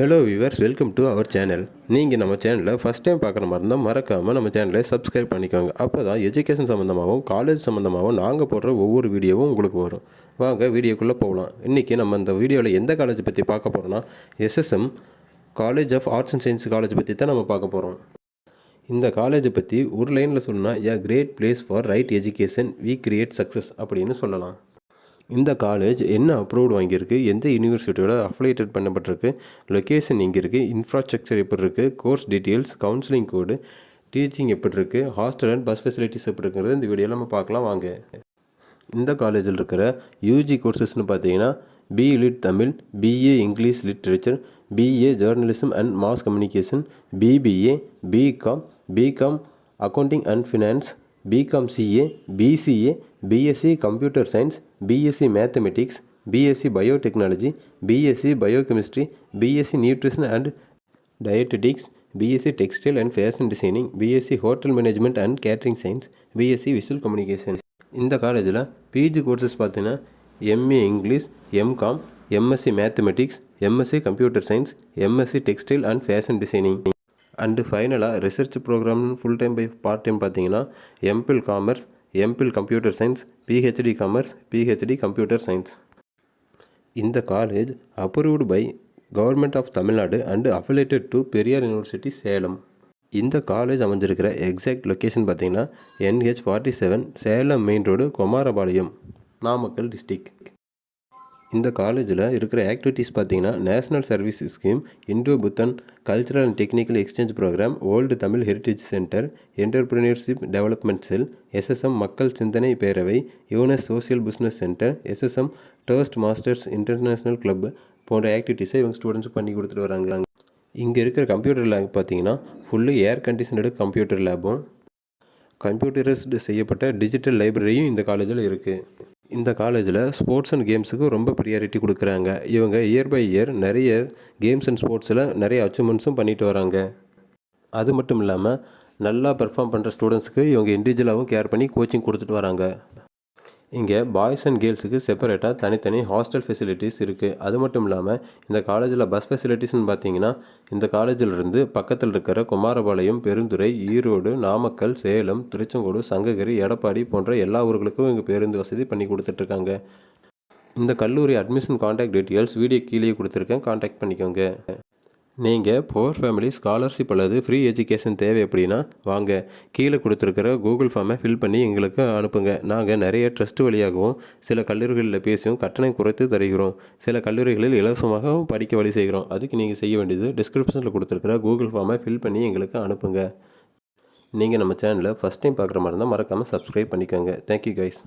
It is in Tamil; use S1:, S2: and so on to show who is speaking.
S1: Hello viewers welcome to our channel நீங்கள் நம்ம சேனலில் ஃபஸ்ட் டைம் பார்க்குற மாதிரி இருந்தால் மறக்காமல் நம்ம சேனலை சப்ஸ்கிரைப் பண்ணிக்கோங்க. அப்போ தான் எஜுகேஷன் சம்மந்தமாகவும் காலேஜ் சம்மந்தமாகவும் நாங்கள் போடுற ஒவ்வொரு வீடியோவும் உங்களுக்கு வரும். வாங்க வீடியோக்குள்ளே போகலாம். இன்றைக்கி நம்ம இந்த வீடியோவில் எந்த காலேஜ் பற்றி பார்க்க போகிறோம்னா SSM college of arts and science college பற்றி தான் நம்ம பார்க்க போகிறோம் இந்த காலேஜை பற்றி ஒரு லைனில் சொன்னால் a great place for right education we create success அப்படின்னு சொல்லலாம். இந்த காலேஜ் என்ன அப்ரூவ்டு வாங்கியிருக்கு எந்த யூனிவர்சிட்டியோட அஃபிலேட்டட் பண்ணப்பட்டிருக்கு லொக்கேஷன் எங்கே இருக்குது இன்ஃப்ராஸ்ட்ரக்சர் எப்படி இருக்குது course details counselling code teaching எப்படி இருக்குது ஹாஸ்டல் அண்ட் பஸ் ஃபெசிலிட்டிஸ் எப்படி இருக்கிறது இந்த வீடியோவில் நம்ம பார்க்கலாம் வாங்க. இந்த காலேஜில் இருக்கிற யூஜி கோர்சஸ்னு பார்த்தீங்கன்னா BE lit Tamil BA English literature BA journalism and mass communication BBA BCom BCom accounting and finance BCom CA BCA BSc computer science BSc mathematics BSc biotechnology BSc biochemistry BSc nutrition and dietetics BSc textile and fashion designing BSc hotel management and catering science BSc visual communication இந்த காலேஜில் பிஜி கோர்சஸ் பார்த்தீங்கன்னா MA English MCom MSc mathematics MSc computer science MSc textile and fashion designing and ஃபைனலாக research ப்ரோக்ராம்னு full time by part time பார்த்தீங்கன்னா MPhil commerce MPhil computer science PhD commerce PhD computer science இந்த college approved by government of Tamil Nadu and affiliated to Periyar university Salem இந்த காலேஜ் அமைஞ்சிருக்கிற எக்ஸாக்ட் லொக்கேஷன் பார்த்தீங்கன்னா NH forty seven Salem main road Kumarapalayam Namakkal district இந்த காலேஜில் இருக்கிற ஆக்டிவிட்டீஸ் பார்த்தீங்கன்னா national service scheme Indo Bhutan cultural and technical exchange programme old Tamil heritage centre entrepreneurship development cell SSM மக்கள் சிந்தனை பேரவை Yunus social business centre SSM toastmasters international club போன்ற ஆக்டிவிட்டீஸை இவங்க ஸ்டூடெண்ட்ஸ் பண்ணி கொடுத்துட்டு வராங்க. இங்கே இருக்கிற கம்ப்யூட்டர் லேப் பார்த்தீங்கன்னா ஃபுல்லு ஏர் கண்டிஷனடு கம்ப்யூட்டர் லேபும் கம்ப்யூட்டரைஸ்டு செய்யப்பட்ட டிஜிட்டல் லைப்ரரியும் இந்த காலேஜில் இருக்குது இந்த காலேஜில் ஸ்போர்ட்ஸ் அண்ட் கேம்ஸுக்கு ரொம்ப ப்ரியாரிட்டி கொடுக்குறாங்க. இவங்க இயர் பை இயர் நிறைய கேம்ஸ் அண்ட் ஸ்போர்ட்ஸில் நிறைய அச்சீவ்மெண்ட்ஸும் பண்ணிட்டு வராங்க. அது மட்டும் இல்லாமல் நல்லா பெர்ஃபார்ம் பண்ணுற ஸ்டூடெண்ட்ஸுக்கு இவங்க இண்டிவிஜுவலாகவும் கேர் பண்ணி கோச்சிங் கொடுத்துட்டு வராங்க. இங்கே பாய்ஸ் அண்ட் கேர்ள்ஸுக்கு செப்பரேட்டாக தனித்தனி ஹாஸ்டல் ஃபெசிலிட்டிஸ் இருக்குது அது மட்டும் இல்லாமல் இந்த காலேஜில் பஸ் ஃபெசிலிட்டிஸ்னு பார்த்தீங்கன்னா இந்த காலேஜில் இருந்து பக்கத்தில் இருக்கிற குமாரபாளையம் பெருந்துறை ஈரோடு நாமக்கல் சேலம் திருச்செங்கோடு சங்ககிரி எடப்பாடி போன்ற எல்லா ஊர்களுக்கும் இங்கே பேருந்து வசதி பண்ணி கொடுத்துட்ருக்காங்க இந்த கல்லூரி அட்மிஷன் காண்டாக்ட் டீட்டெயில்ஸ் வீடியோ கீழே கொடுத்துருக்கேன். காண்டாக்ட் பண்ணிக்கோங்க. நீங்கள் போர் ஃபேமிலி ஸ்காலர்ஷிப் அல்லது ஃப்ரீ எஜுகேஷன் தேவை அப்படின்னா வாங்க. கீழே கொடுத்துருக்கிற கூகுள் ஃபார்மை ஃபில் பண்ணி எங்களுக்கு அனுப்புங்க. நாங்கள் நிறைய ட்ரஸ்ட் வழியாகவும் சில கல்லூரிகளில் பேசியும் கட்டணம் குறைத்து தருகிறோம். சில கல்லூரிகளில் இலவசமாகவும் படிக்க வழி செய்கிறோம். அதுக்கு நீங்கள் செய்ய வேண்டியது டிஸ்கிரிப்ஷனில் கொடுத்துருக்கிற கூகுள் ஃபார்மை ஃபில் பண்ணி எங்களுக்கு அனுப்புங்க. நீங்கள் நம்ம சேனலில் ஃபஸ்ட் டைம் பார்க்குற மாதிரி இருந்தால் மறக்காமல் சப்ஸ்கிரைப் பண்ணிக்கோங்க. Thank you guys